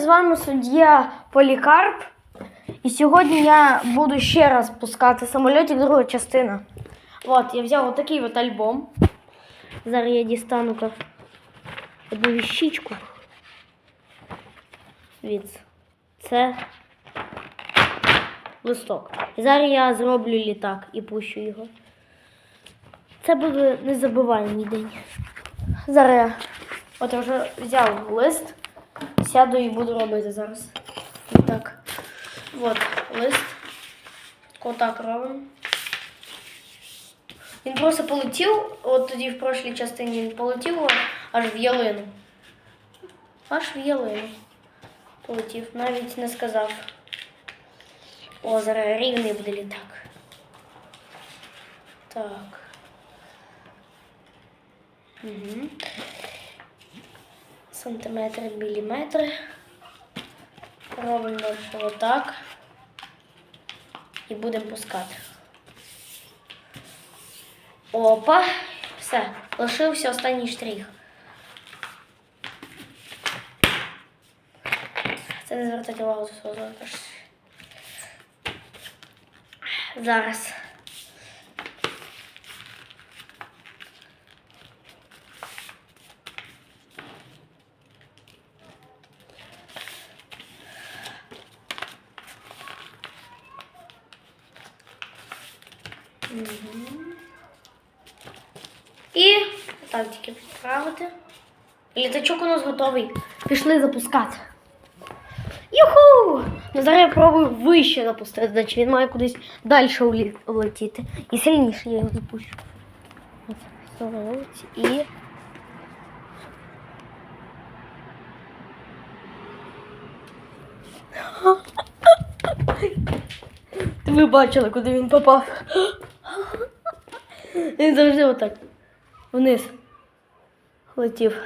з вами суддя Полікарп. І сьогодні я буду ще раз пускати самольотик, друга частина. От, я взяв отакий от альбом. Зараз я дістану ка одну віщичку. Дивіться. Це листок. І зараз я зроблю літак і пущу його. Це буде незабуваємий день. Зараз я от я вже взяв лист. Сяду і буду робити зараз. Так. От лист. Отак робимо. Він просто полетів, от тоді в прошлій частині він полетів аж в ялину. Аж в ялину. Полетів, навіть не сказав. О, зараз рівний буде літак. Так. Угу. Сантиметри, міліметри. Робимо отак. І будемо пускати. Опа. Все. Лишився останній штрих. Це не звертайте увагу за свого також. І так тільки підправити. Літачок у нас готовий. Пішли запускати. Юху! Ну зараз я пробую вище запустити, значить він має кудись далі улетіти. І сильніше я його запущу. Заводить і. Ви бачили, куди він попав. Він завжди отак. Вниз. Летів.